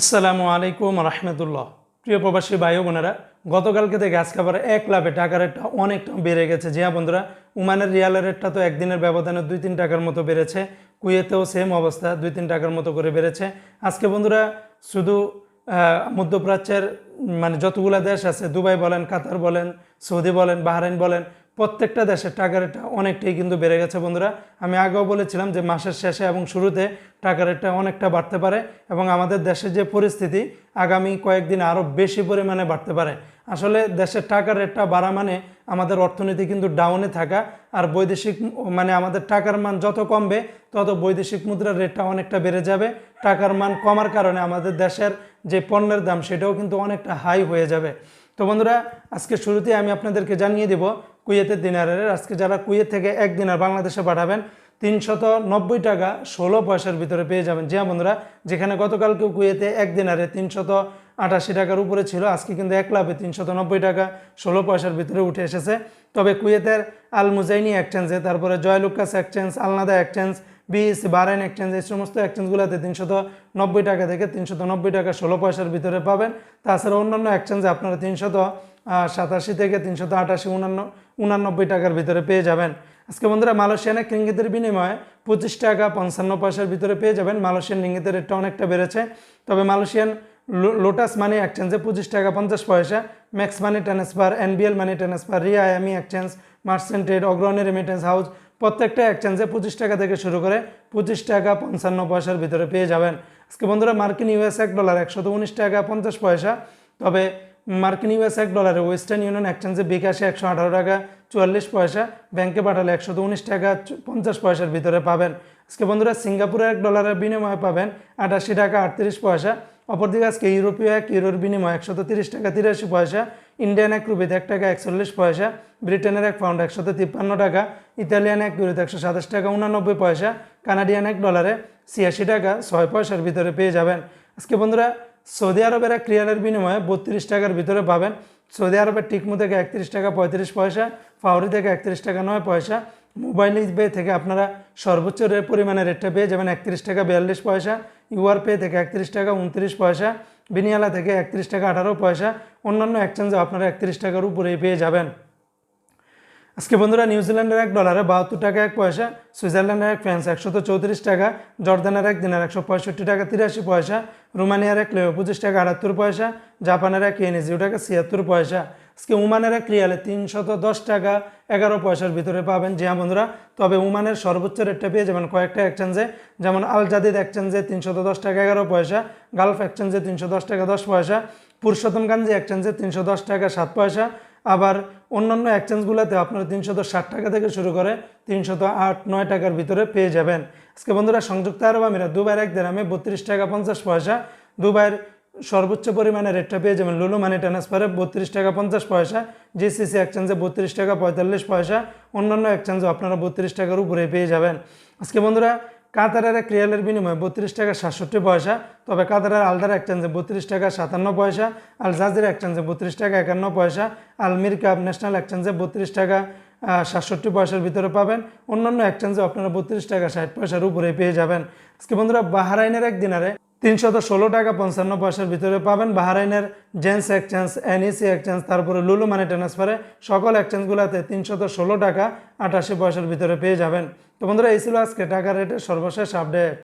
আসসালামু আলাইকুম রহমতুল্লাহ। প্রিয় প্রবাসী ভাই বোনেরা, গতকালকে থেকে আজকে আবার এক লাভে টাকার রেটটা অনেকটা বেড়ে গেছে। জি হ্যাঁ বন্ধুরা, উমানের রিয়ালের রেটটা তো একদিনের ব্যবধানে দুই তিন টাকার মতো বেড়েছে। কুয়েতেও সেম অবস্থা, দুই তিন টাকার মতো করে বেড়েছে। আজকে বন্ধুরা, শুধু মধ্যপ্রাচ্যের মানে যতগুলা দেশ আছে, দুবাই বলেন, কাতার বলেন, সৌদি বলেন, বাহরাইন বলেন প্রত্যেকটা দেশের টাকার রেটটা অনেকটাই কিন্তু বেড়ে গেছে, বন্ধুরা। আমি আগেও বলেছিলাম যে মাসের শেষে এবং শুরুতে টাকার রেটটা অনেকটা বাড়তে পারে এবং আমাদের দেশের যে পরিস্থিতি আগামী কয়েকদিন আরও বেশি পরিমাণে বাড়তে পারে। আসলে দেশের টাকার রেটটা বাড়া মানে আমাদের অর্থনীতি কিন্তু ডাউনে থাকা আর বৈদেশিক মানে আমাদের টাকার মান যত কমবে, তত বৈদেশিক মুদ্রার রেটটা অনেকটা বেড়ে যাবে। টাকার মান কমার কারণে আমাদের দেশের যে পণ্যের দাম সেটাও কিন্তু অনেকটা হাই হয়ে যাবে। তো বন্ধুরা, আজকে শুরুতে আমি আপনাদেরকে জানিয়ে দেব কুয়েতের দিনারের। আজকে যারা কুয়েত থেকে এক দিনার বাংলাদেশে পাঠাবেন, তিনশত নব্বই টাকা ষোলো পয়সার ভিতরে পেয়ে যাবেন। জি হ্যাঁ বন্ধুরা, যেখানে গতকালকে কুয়েতে এক দিনারে তিনশত আটাশি টাকার উপরে ছিল, আজকে কিন্তু এক লাভে তিনশত নব্বই টাকা ষোলো পয়সার ভিতরে উঠে এসেছে। তবে কুয়েতের আল মুজাইনি এক্সচেঞ্জে, তারপরে জয়লুকাস এক্সচেঞ্জ, আলনাদা এক্সচেঞ্জ বিএস বারাইন এক্সচেঞ্জ, এই সমস্ত এক্সচেঞ্জগুলোতে তিনশত নব্বই টাকা থেকে তিনশত নব্বই টাকা ষোলো পয়সার ভিতরে পাবেন। তাছাড়া অন্যান্য এক্সচেঞ্জে আপনারা তিনশত সাতাশি থেকে তিনশত আটাশি উনান্ন উনানব্বই টাকার ভিতরে পেয়ে যাবেন। আজকে বন্ধুরা, মালয়েশিয়ানে রিঙ্গিতের বিনিময়ে পঁচিশ টাকা পঞ্চান্ন পয়সার ভিতরে পেয়ে যাবেন। মালয়েশিয়ান রিঙ্গিতের রেটটা অনেকটা বেড়েছে। তবে মালয়েশিয়ান লোটাস মানি এক্সচেঞ্জে পঁচিশ টাকা পঞ্চাশ পয়সা Max money transfer NBL money transfer Ria আয়ামি exchange merchant trade Agrani remittance house প্রত্যেকটা এক্সচেঞ্জে পঁচিশ টাকা থেকে শুরু করে পঁচিশ টাকা পঞ্চান্ন পয়সার ভিতরে পেয়ে যাবেন। আজকে বন্ধুরা, মার্কিন ইউএস এক ডলার উনিশ টাকা পঞ্চাশ পয়সা। তবে মার্কিন ইউএস এক ডলারে, ওয়েস্টার্ন ইউনিয়ন এক্সচেঞ্জে বিকাশে একশো আঠারো টাকা, চুয়াল্লিশ পয়সা, ব্যাংকে পাঠালে একশো উনিশ টাকা, পঞ্চাশ পয়সার ভিতরে পাবেন। আজকে বন্ধুরা, সিঙ্গাপুরে এক ডলারের বিনিময়ে পাবেন আটাশি টাকা আটত্রিশ পয়সা, অপরদিকে আজকে ইউরোপীয় এক ইউরোর বিনিময়ে একশত তিরিশ টাকা তিরাশি পয়সা, ইন্ডিয়ান এক রুপিতে এক টাকা একচল্লিশ পয়সা, ব্রিটেনের এক পাউন্ড একশত তিপ্পান্ন টাকা, ইতালিয়ান এক ইউরোতে একশো সাতাশ টাকা উনানব্বই পয়সা, কানাডিয়ান এক ডলারে ছিয়াশি টাকা ছয় পয়সার ভিতরে পেয়ে যাবেন। আজকে বন্ধুরা সৌদি আরবের এক রিয়ালের বিনিময়ে বত্রিশ টাকার ভিতরে পাবেন। সৌদি আরবের টিকমু থেকে একত্রিশ টাকা পঁয়ত্রিশ পয়সা ফাউরি থেকে একত্রিশ টাকা নয় পয়সা, মোবাইল পে থেকে আপনারা সর্বোচ্চ পরিমাণে রেটটা পেয়ে যাবেন একত্রিশ টাকা বিয়াল্লিশ পয়সা, ইউআর পে থেকে একত্রিশ টাকা উনত্রিশ পয়সা, বিনিয়ালা থেকে একত্রিশ টাকা আঠারো পয়সা, অন্যান্য এক্সচেঞ্জে আপনারা একত্রিশ টাকার উপরেই পেয়ে যাবেন। আজকে বন্ধুরা নিউজিল্যান্ডের এক ডলারে বাহাত্তর টাকা, এক পয়সা, সুইজারল্যান্ডের এক ফ্রান্স একশত চৌত্রিশ টাকা, জর্দানের এক, দিনের একশো পঁয়ষট্টি টাকা, তিরাশি পয়সা, রোমানিয়ার এক লেও পঁচিশ টাকা, আটাত্তর পয়সা, জাপানের এক ইয়েন জিরো টাকা, ছিয়াত্তর পয়সা। আজকে উমানের এক, রিয়ালে তিনশত দশ টাকা, এগারো পয়সার ভিতরে পাবেন। জি হ্যাঁ বন্ধুরা, তবে উমানের সর্বোচ্চ রেটটা পেয়ে যাবেন কয়েকটা এক্সচেঞ্জে যেমন আল জাদিদ এক্সচেঞ্জে তিনশত দশ টাকা, এগারো পয়সা, গালফ এক্সচেঞ্জে তিনশো দশ টাকা, দশ পয়সা পুরুষোত্তমগঞ্জ এক্সচেঞ্জে তিনশো দশ টাকা, সাত পয়সা আবার অন্যান্য এক্সচেঞ্জগুলোতে আপনারা তিনশত ষাট টাকা থেকে শুরু করে তিনশত আট, নয় টাকার ভিতরে পেয়ে যাবেন। আজকে বন্ধুরা, সংযুক্ত আরব আমিরাত, দুবাইয়ের এক দেরামে বত্রিশ টাকা পঞ্চাশ পয়সা। দুবাইয়ের সর্বোচ্চ পরিমাণে রেটটা পেয়ে যাবেন লুলু মানি ট্রান্সফারে বত্রিশ টাকা পঞ্চাশ পয়সা জিসিসি এক্সচেঞ্জে বত্রিশ টাকা পঁয়তাল্লিশ পয়সা। অন্যান্য এক্সচেঞ্জে আপনারা বত্রিশ টাকার উপরে পেয়ে যাবেন। আজকে বন্ধুরা কাতারের এক রিয়ালের বিনিময়ে বত্রিশ টাকা সাতষট্টি পয়সা, তবে কাতারের আলদার একচেঞ্জে বত্রিশ টাকা সাতান্ন পয়সা, আল জাজির একচেঞ্জে বত্রিশ টাকা একান্ন পয়সা, আল মির কাপ ন্যাশনাল একচেঞ্জে বত্রিশ টাকা সাতষট্টি পয়সার ভিতরে পাবেন। অন্যান্য একচেঞ্জে আপনারা বত্রিশ টাকা ষাট পয়সার উপরে পেয়ে যাবেন। আজকে বন্ধুরা, বাহারাইনের এক দিনারে তিনশত ষোলো টাকা পঞ্চান্ন পয়সার ভিতরে পাবেন বাহারাইনের জেন্স এক্সচেঞ্জ, এনইসি এক্সচেঞ্জ, তারপরে লুলু মানি ট্রান্সফারে সকল এক্সচেঞ্জগুলোতে তিনশত ষোলো টাকা আটাশি পয়সার ভিতরে পেয়ে যাবেন। তো বন্ধুরা, এই ছিল আজকে টাকা রেটের সর্বশেষ আপডেট।